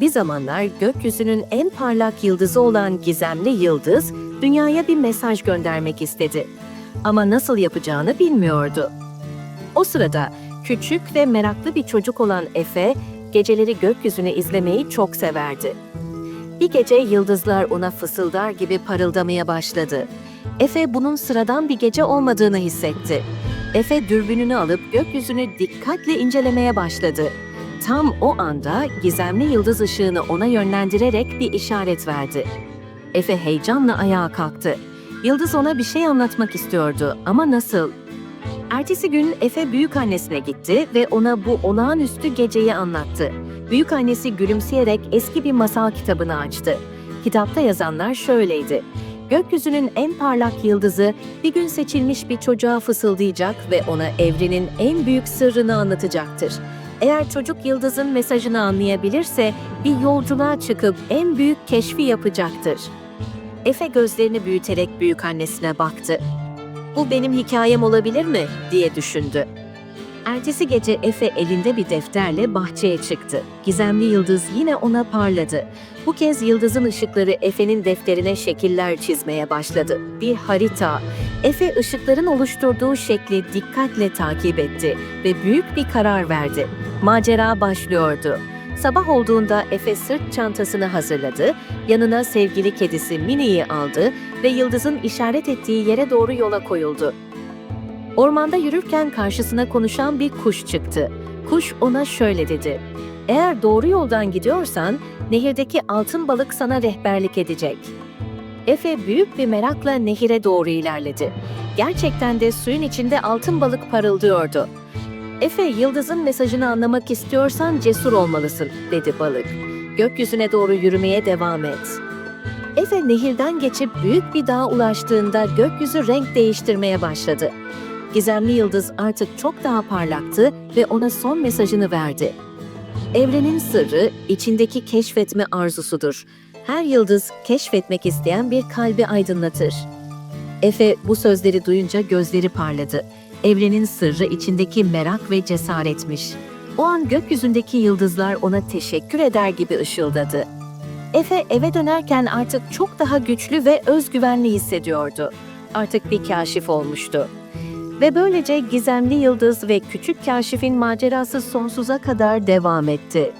Bir zamanlar gökyüzünün en parlak yıldızı olan gizemli yıldız dünyaya bir mesaj göndermek istedi. Ama nasıl yapacağını bilmiyordu. O sırada küçük ve meraklı bir çocuk olan Efe geceleri gökyüzünü izlemeyi çok severdi. Bir gece yıldızlar ona fısıldar gibi parıldamaya başladı. Efe bunun sıradan bir gece olmadığını hissetti. Efe dürbününü alıp gökyüzünü dikkatle incelemeye başladı. Tam o anda gizemli yıldız ışığını ona yönlendirerek bir işaret verdi. Efe heyecanla ayağa kalktı. Yıldız ona bir şey anlatmak istiyordu ama nasıl? Ertesi gün Efe büyük annesine gitti ve ona bu olağanüstü geceyi anlattı. Büyük annesi gülümseyerek eski bir masal kitabını açtı. Kitapta yazanlar şöyleydi. Gökyüzünün en parlak yıldızı bir gün seçilmiş bir çocuğa fısıldayacak ve ona evrenin en büyük sırrını anlatacaktır. Eğer çocuk yıldızın mesajını anlayabilirse bir yolculuğa çıkıp en büyük keşfi yapacaktır. Efe gözlerini büyüterek büyük annesine baktı. Bu benim hikayem olabilir mi diye düşündü. Ertesi gece Efe elinde bir defterle bahçeye çıktı. Gizemli yıldız yine ona parladı. Bu kez yıldızın ışıkları Efe'nin defterine şekiller çizmeye başladı. Bir harita. Efe ışıkların oluşturduğu şekli dikkatle takip etti ve büyük bir karar verdi. Macera başlıyordu. Sabah olduğunda Efe sırt çantasını hazırladı, yanına sevgili kedisi Mini'yi aldı ve yıldızın işaret ettiği yere doğru yola koyuldu. Ormanda yürürken karşısına konuşan bir kuş çıktı. Kuş ona şöyle dedi. Eğer doğru yoldan gidiyorsan nehirdeki altın balık sana rehberlik edecek. Efe büyük bir merakla nehire doğru ilerledi. Gerçekten de suyun içinde altın balık parıldıyordu. Efe, yıldızın mesajını anlamak istiyorsan cesur olmalısın, dedi balık. Gökyüzüne doğru yürümeye devam et. Efe nehirden geçip büyük bir dağa ulaştığında gökyüzü renk değiştirmeye başladı. Gizemli yıldız artık çok daha parlaktı ve ona son mesajını verdi. Evrenin sırrı içindeki keşfetme arzusudur. Her yıldız keşfetmek isteyen bir kalbi aydınlatır. Efe bu sözleri duyunca gözleri parladı. Evrenin sırrı içindeki merak ve cesaretmiş. O an gökyüzündeki yıldızlar ona teşekkür eder gibi ışıldadı. Efe eve dönerken artık çok daha güçlü ve özgüvenli hissediyordu. Artık bir kaşif olmuştu. Ve böylece gizemli yıldız ve küçük kaşifin macerası sonsuza kadar devam etti.